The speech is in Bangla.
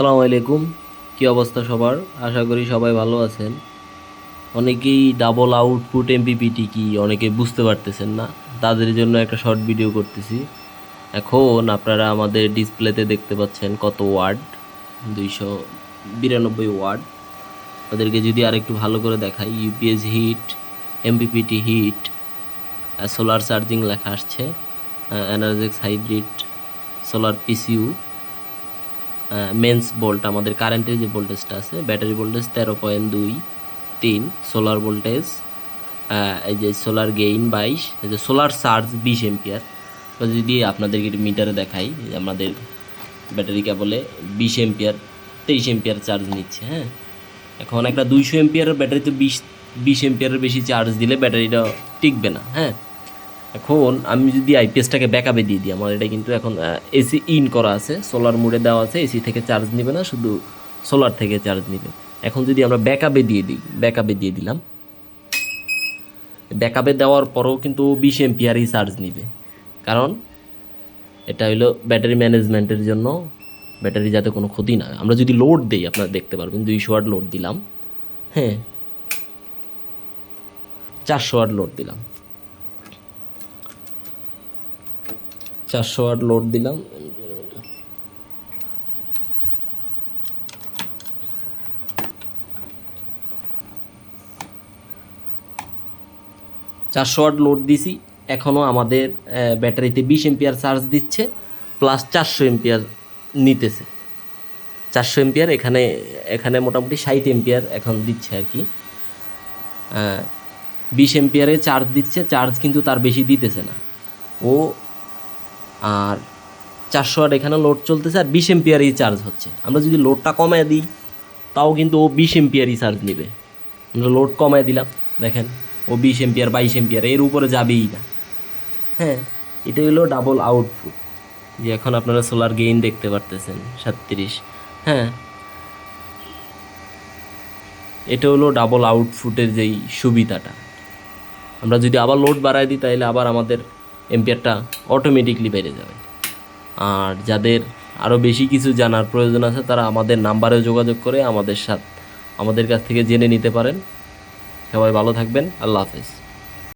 সালামু আলাইকুম। কি অবস্থা সবার? আশা করি সবাই ভালো আছেন। অনেকেই ডাবল আউটপুট এমপিপিটি কি অনেকে বুঝতে পারতেছেন না। তাদের জন্য একটা শর্ট ভিডিও করতেছি। এখন আপনারা আমাদের ডিসপ্লেতে দেখতে পাচ্ছেন কত ওয়ার্ড দুইশো বিরানব্বই ওয়ার্ড ওদেরকে যদি আরেকটু ভালো করে দেখাই UPS hit MPPT hit solar charging লেখা আসছে Energex hybrid solar PCU mains volt আমাদের কারেন্টের যে ভোল্টেজটা আছে ব্যাটারি ভোল্টেজ তেরো পয়েন্ট দুই তিন সোলার ভোল্টেজ এই যে সোলার গেইন বাইশ, এই যে সোলার চার্জ বিশ এম্পিয়ার যদি আপনাদেরকে মিটারে দেখাই আমাদের ব্যাটারি কেবলে বিশ এম্পিয়ার তেইশ এম্পিয়ার চার্জ নিচ্ছে হ্যাঁ? এখন একটা দুইশো এম্পিয়ারের ব্যাটারি তো বিশ বিশ এম্পিয়ারের বেশি চার্জ দিলে ব্যাটারিটা টিকবে না হ্যাঁ? এখন আমি যদি আইপিএসটাকে ব্যাকআপে দিয়ে দিই, আমার এটা কিন্তু এখন এসি ইন করা আছে সোলার মোডে দেওয়া আছে এসি থেকে চার্জ নেবে না, শুধু সোলার থেকে চার্জ নেবে। এখন যদি আমরা ব্যাকআপে দিয়ে দিই ব্যাকআপে দিয়ে দিলাম ব্যাকআপে দেওয়ার পরেও কিন্তু বিশ এম্পিয়ারই চার্জ নিবে। কারণ এটা হলো ব্যাটারি ম্যানেজমেন্টের জন্য ব্যাটারি যাতে কোনো ক্ষতি না আমরা যদি লোড দিই, আপনারা দেখতে পারবেন, দুইশো ওয়াট লোড দিলাম হ্যাঁ চারশো ওয়াট লোড দিলাম। চারশো আট লোড দিলাম। চারশো আট লোড দিছি। এখনও আমাদের ব্যাটারিতে বিশ এম্পিয়ার চার্জ দিচ্ছে প্লাস চারশো এম্পিয়ার নিতেছে। চারশো এম্পিয়ার এখানে এখানে মোটামুটি ষাট এম্পিয়ার এখন দিচ্ছে আর কি। বিশ এম্পিয়ারে চার্জ দিচ্ছে চার্জ কিন্তু তার বেশি দিতেছে না। ও আর চারশো ওয়াট এখানে লোড চলতেছে আর বিশ এম্পিয়ারই চার্জ হচ্ছে। আমরা যদি লোডটা কমায় দিই, তাও কিন্তু ও বিশ এম্পিয়ারই চার্জ নেবে। আমরা লোড কমায় দিলাম, দেখেন, ও বিশ এম্পিয়ার বাইশ এম্পিয়ার এর উপরে যাবেই না। হ্যাঁ এটা হলো ডাবল আউটপুট যে এখন আপনারা সোলার গেইন দেখতে পারতেছেন, সাতত্রিশ। হ্যাঁ এটা হলো ডাবল আউটপুটের যেই সুবিধাটা। আমরা যদি আবার লোড বাড়াই দিই তাহলে আবার আমাদের এম্পিয়ারটা অটোমেটিকলি বেড়ে যাবে। আর যাদের আরও বেশি কিছু জানার প্রয়োজন আছে, তারা আমাদের নাম্বারে যোগাযোগ করে আমাদের সাথে আমাদের কাছ থেকে জেনে নিতে পারেন। সবাই ভালো থাকবেন। আল্লাহ হাফেজ।